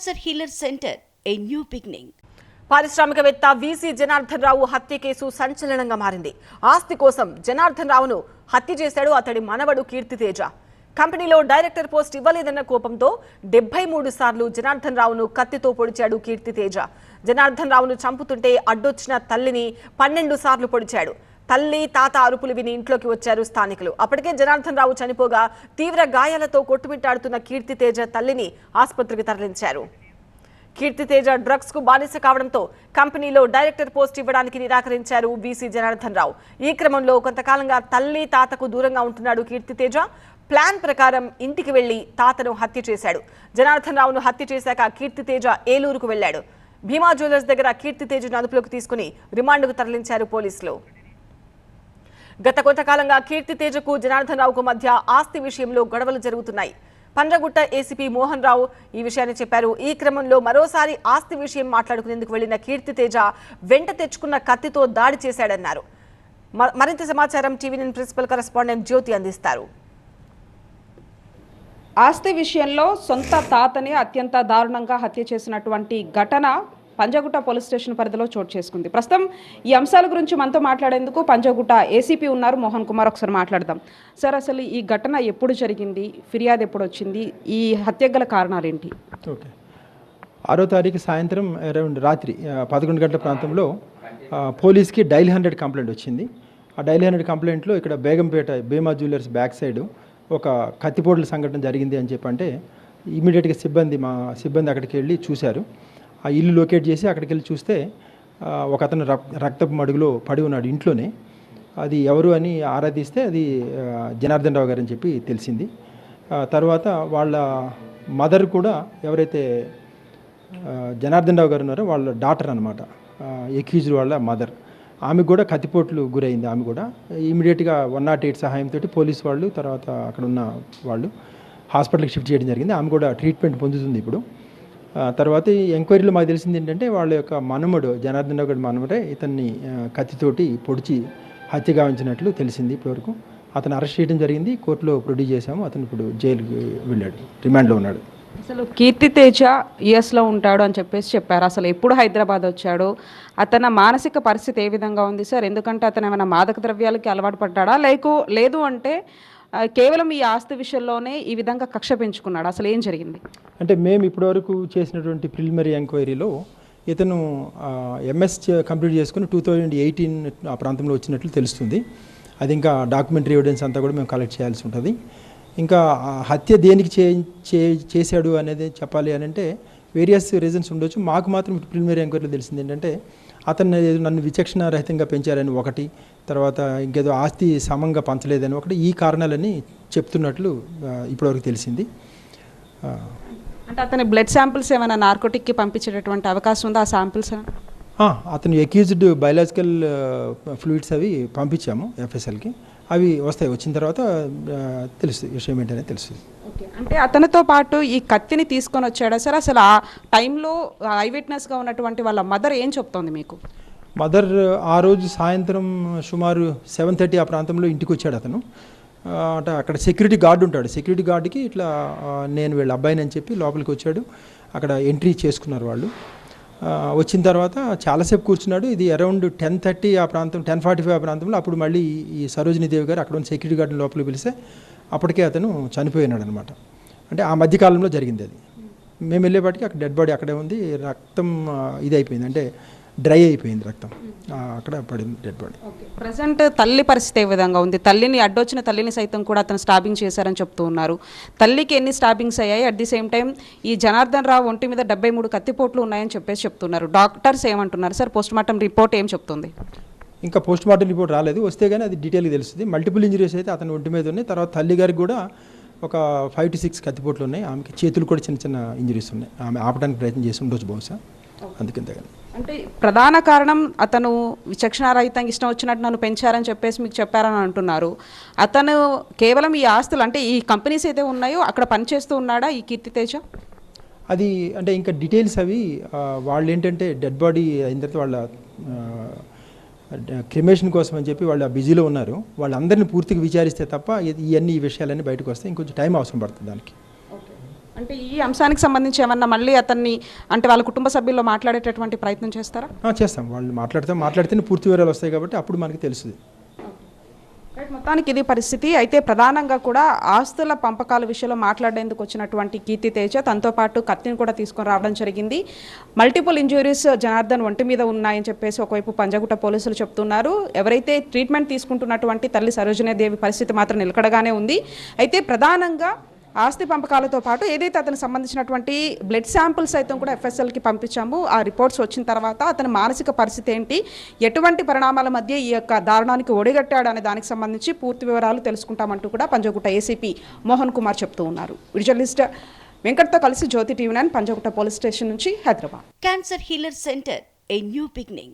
Cancer healer centre a new beginning పారిశ్రామికవేత్త VC Janardhan Rao హత్య case సంచలనంగా మారింది. ఆస్తి కోసం జనార్దన్ రావును హత్య చేశాడు అతడి మనవడు కీర్తితేజ. కంపెనీలో డైరెక్టర్ పోస్ట్ ఇవ్వలేదన్న కోపంతో డెబ్బై మూడు సార్లు జనార్దన్ రావును కత్తితో పొడిచాడు కీర్తితేజ. జనార్దన్ రావును చంపుతుంటే అడ్డొచ్చిన తల్లిని పన్నెండు సార్లు పొడిచాడు. తల్లి తాత అరుపులు విని ఇంట్లోకి వచ్చారు స్థానికులు. అప్పటికే జనార్దన్ రావు చనిపోగా తీవ్ర గాయాలతో కొట్టుమిట్టాడుతున్న కీర్తితేజ తల్లిని ఆసుపత్రికి తరలించారు. కీర్తితేజ డ్రగ్స్కు బానిస కావడంతో కంపెనీలో డైరెక్టర్ పోస్ట్ ఇవ్వడానికి నిరాకరించారు బీసీ జనార్దన్ రావు ఈ క్రమంలో కొంతకాలంగా తల్లి తాతకు దూరంగా ఉంటున్నాడు కీర్తితేజ ప్లాన్ ప్రకారం ఇంటికి వెళ్ళి తాతను హత్య చేశాడు. జనార్దన్ రావును హత్య చేశాక కీర్తితేజ ఏలూరుకు వెళ్ళాడు భీమా జ్యువెలర్స్ దగ్గర కీర్తితేజను అదుపులోకి తీసుకుని రిమాండ్కు తరలించారు పోలీసులు. గత కొంతకాలంగా కీర్తి తేజకు జనార్దన్ రావుకు మధ్య ఆస్తి విషయంలో గొడవలు జరుగుతున్నాయి. పండ్రగుట్ట ఏసీపీ మోహన్ రావు ఈ విషయాన్ని చెప్పారు. ఈ క్రమంలో మరోసారి ఆస్తి విషయం మాట్లాడుకునేందుకు వెళ్ళిన కీర్తి తేజ వెంట తెచ్చుకున్న కత్తితో దాడి చేశాడన్నారు. మరింత సమాచారం టీవీ ప్రిన్సిపల్ కరెస్పాండెంట్ జ్యోతి అందిస్తారు. ఆస్తి విషయంలో సొంత తాతని అత్యంత దారుణంగా హత్య చేసినటువంటి ఘటన పంజాగుట్ట పోలీస్ స్టేషన్ పరిధిలో చోటు చేసుకుంది. ప్రస్తుతం ఈ అంశాల గురించి మనతో మాట్లాడేందుకు పంజాగుట్ట ఏసీపీ ఉన్నారు. మోహన్ కుమార్ ఒకసారి మాట్లాడదాం. సార్ అసలు ఈ ఘటన ఎప్పుడు జరిగింది? ఫిర్యాదు ఎప్పుడు వచ్చింది? ఈ హత్యకు గల కారణాలు ఏంటి? ఓకే. ఆరో తారీఖు సాయంత్రం అరౌండ్ రాత్రి పదకొండు గంటల ప్రాంతంలో పోలీస్కి డైల్ హండ్రెడ్ కంప్లైంట్ వచ్చింది. ఆ డైల్ హండ్రెడ్ కంప్లైంట్లో ఇక్కడ Begumpet Bhima jewellers back side ఒక కత్తిపోట్ల సంఘటన జరిగింది అని చెప్పంటే ఇమీడియట్గా సిబ్బంది మా సిబ్బంది అక్కడికి వెళ్ళి చూశారు. ఆ ఇల్లు లొకేట్ చేసి అక్కడికి వెళ్ళి చూస్తే ఒక అతను రక్- రక్తపు మడుగులో పడి ఉన్నాడు ఇంట్లోనే. అది ఎవరు అని ఆరాధిస్తే అది జనార్దన్ రావు గారు అని చెప్పి తెలిసింది. తర్వాత వాళ్ళ మదర్ కూడా ఎవరైతే జనార్దన్ రావు గారు ఉన్నారో వాళ్ళ డాటర్ అనమాట ఎక్యూజ్డ్ వాళ్ళ మదర్. ఆమెకు కూడా కత్తిపోట్లు గురైంది ఆమె కూడా. ఇమీడియట్గా వన్ నాట్ ఎయిట్ సహాయంతో పోలీస్ వాళ్ళు తర్వాత అక్కడ ఉన్న వాళ్ళు హాస్పిటల్కి షిఫ్ట్ చేయడం జరిగింది. ఆమె కూడా ట్రీట్మెంట్ పొందుతుంది ఇప్పుడు. తర్వాత ఈ ఎంక్వైరీలో మాకు తెలిసింది ఏంటంటే వాళ్ళ యొక్క మనమడు జనార్దన్ రావు గారి ఇతన్ని కత్తితోటి పొడిచి హత్య గావించినట్లు తెలిసింది ఇప్పటివరకు. అతను అరెస్ట్ చేయడం జరిగింది కోర్టులో ప్రొడ్యూస్ చేశాము. అతను ఇప్పుడు జైలుకి వెళ్ళాడు రిమాండ్లో ఉన్నాడు. అసలు కీర్తి తేజ యుఎస్లో ఉంటాడు అని చెప్పేసి చెప్పారు. అసలు ఎప్పుడు హైదరాబాద్ వచ్చాడు? అతని మానసిక పరిస్థితి ఏ విధంగా ఉంది సార్? ఎందుకంటే అతను ఏమైనా మాదక ద్రవ్యాలకి అలవాటు పడ్డాడా? లేకు లేదు అంటే కేవలం ఈ ఆస్తి విషయంలోనే ఈ విధంగా కక్ష పెంచుకున్నాడు. అసలు ఏం జరిగింది? అంటే మేము ఇప్పటివరకు చేసినటువంటి ప్రిలిమినరీ ఎంక్వైరీలో ఇతను ఎంఎస్ కంప్లీట్ చేసుకుని టూ థౌజండ్ ఎయిటీన్ ఆ ప్రాంతంలో వచ్చినట్లు తెలుస్తుంది. అది ఇంకా డాక్యుమెంటరీ ఎవిడెన్స్ అంతా కూడా మేము కలెక్ట్ చేయాల్సి ఉంటుంది. ఇంకా హత్య దేనికి చే చే- చేశాడు అనేది చెప్పాలి అని అంటే వేరియస్ రీజన్స్ ఉండొచ్చు. మాకు మాత్రం ప్రిలిమినరీ ఎంక్వైరీలో తెలిసింది ఏంటంటే అతను ఏదో నన్ను విచక్షణ రహితంగా పెంచారని ఒకటి తర్వాత ఇంకేదో ఆస్తి సమంగా పంచలేదని ఒకటి ఈ కారణాలని చెప్తున్నట్లు ఇప్పటివరకు తెలిసింది. అంటే అతని బ్లడ్ శాంపిల్స్ ఏమైనా నార్కోటిక్కి పంపించేటటువంటి అవకాశం ఉందా? ఆ శాంపిల్స్ అతను ఎక్యూజ్డ్ బయలాజికల్ ఫ్లూయిడ్స్ అవి పంపించాము ఎఫ్ఎస్ఎల్కి అవి వస్తాయి. వచ్చిన తర్వాత ఆ, తెలుస్తుంది. విషయం ఏంటనేది తెలుస్తుంది. అంటే అతనితో పాటు ఈ కత్తిని తీసుకొని వచ్చాడా? సార్ అసలు ఆ టైంలో ఐ విట్నెస్గా ఉన్నటువంటి వాళ్ళ మదర్ ఏం చెప్తోంది మీకు? మదర్ ఆ రోజు సాయంత్రం సుమారు సెవెన్ థర్టీ ఆ ప్రాంతంలో ఇంటికి వచ్చాడు అతను. అంటే అక్కడ సెక్యూరిటీ గార్డు ఉంటాడు. సెక్యూరిటీ గార్డుకి ఇట్లా నేను వీళ్ళ అబ్బాయిని అని చెప్పి లోపలికి వచ్చాడు. అక్కడ ఎంట్రీ చేసుకున్నారు వాళ్ళు. వచ్చిన తర్వాత చాలాసేపు కూర్చున్నాడు. ఇది అరౌండ్ టెన్ థర్టీ ఆ ప్రాంతం టెన్ ఫార్టీ ఫైవ్ ఆ ప్రాంతంలో అప్పుడు మళ్ళీ ఈ సరోజినీ దేవి గారు అక్కడ ఉన్న సెక్యూరిటీ గార్డుని లోపలికి పిలిస్తే అప్పటికే అతను చనిపోయినాడు అనమాట అంటే ఆ మధ్యకాలంలో జరిగింది అది. మేము వెళ్ళేపాటికి అక్కడ డెడ్ బాడీ అక్కడే ఉంది. రక్తం ఇది అయిపోయింది అంటే డ్రై అయిపోయింది రక్తం. అక్కడ పడింది డెడ్ బాడీ. ప్రజెంట్ తల్లి పరిస్థితి ఏ విధంగా ఉంది? తల్లిని అడ్డొచ్చిన తల్లిని సైతం కూడా అతను స్టాబింగ్ చేశారని చెప్తూ ఉన్నారు. తల్లికి ఎన్ని స్టాబింగ్స్ అయ్యాయి? అట్ ది సేమ్ టైం ఈ జనార్దన్ రావు ఒంటి మీద డెబ్బై మూడు కత్తిపోట్లు ఉన్నాయని చెప్పేసి చెప్తున్నారు. డాక్టర్స్ ఏమంటున్నారు? సార్ పోస్ట్ మార్టం రిపోర్ట్ ఏం చెప్తుంది? ఇంకా పోస్ట్ మార్టం రిపోర్ట్ రాలేదు. వస్తే కానీ అది డీటెయిల్గా తెలుస్తుంది. మల్టిపుల్ ఇంజరీస్ అయితే అతని ఒంటి మీద ఉన్నాయి. తర్వాత తల్లి గారికి కూడా ఒక ఫైవ్ టు సిక్స్ కత్తిపోట్లు ఉన్నాయి. ఆమెకి చేతులు కూడా చిన్న చిన్న ఇంజరీస్ ఉన్నాయి. ఆమె ఆపడానికి ప్రయత్నం చేసి ఉండొచ్చు బహుశా. అందుకంతే కానీ అంటే ప్రధాన కారణం అతను విచక్షణారహితంగా ఇష్టం వచ్చినట్టు నన్ను పెంచారని చెప్పేసి మీకు చెప్పారని అంటున్నారు. అతను కేవలం ఈ ఆస్తులు అంటే ఈ కంపెనీస్ అయితే ఉన్నాయో అక్కడ పనిచేస్తూ ఉన్నాడా ఈ కీర్తి తేజ? అది అంటే ఇంకా డీటెయిల్స్ అవి వాళ్ళు ఏంటంటే డెడ్ బాడీ అయిన తర్వాత వాళ్ళ క్రిమేషన్ కోసం అని చెప్పి వాళ్ళు బిజీలో ఉన్నారు. వాళ్ళందరినీ పూర్తిగా విచారిస్తే తప్ప ఇవన్నీ ఈ విషయాలన్నీ బయటకు వస్తే ఇంకొంచెం టైం అవసరం పడుతుంది దానికి. అంటే ఈ అంశానికి సంబంధించి ఏమన్నా మళ్ళీ అతన్ని అంటే వాళ్ళ కుటుంబ సభ్యుల్లో మాట్లాడేటటువంటి ప్రయత్నం చేస్తారా? చేస్తాం. వాళ్ళు మాట్లాడతాం మాట్లాడితేనే పూర్తి వివరాలు వస్తాయి కాబట్టి అప్పుడు మనకి తెలుస్తుంది. మొత్తానికి ఇది పరిస్థితి. అయితే ప్రధానంగా కూడా ఆస్తుల పంపకాల విషయంలో మాట్లాడేందుకు వచ్చినటువంటి కీర్తి తేజ తనతో పాటు కత్తిని కూడా తీసుకొని రావడం జరిగింది. మల్టిపుల్ ఇంజురీస్ జనార్దన్ ఒంటి మీద ఉన్నాయని చెప్పేసి ఒకవైపు పంజగుట్ట పోలీసులు చెప్తున్నారు. ఎవరైతే ట్రీట్మెంట్ తీసుకుంటున్నటువంటి తల్లి సరోజినీదేవి పరిస్థితి మాత్రం నిలకడగానే ఉంది. అయితే ప్రధానంగా ఆస్తి పంపకాలతో పాటు ఏదైతే అతనికి సంబంధించినటువంటి బ్లడ్ శాంపిల్స్ అయితే కూడా ఎఫ్ఎస్ఎల్కి పంపించాము ఆ రిపోర్ట్స్ వచ్చిన తర్వాత అతని మానసిక పరిస్థితి ఏంటి ఎటువంటి పరిణామాల మధ్య ఈ యొక్క దారుణానికి ఒడిగట్టాడు అనే దానికి సంబంధించి పూర్తి వివరాలు తెలుసుకుంటామంటూ కూడా పంజగుట్ట ఏసీపీ మోహన్ కుమార్ చెప్తూ ఉన్నారు విజువలిస్ట్ వెంకట్తో కలిసి Jyothi TV nine Panjagutta police station నుంచి Hyderabad cancer healer centre a new beginning.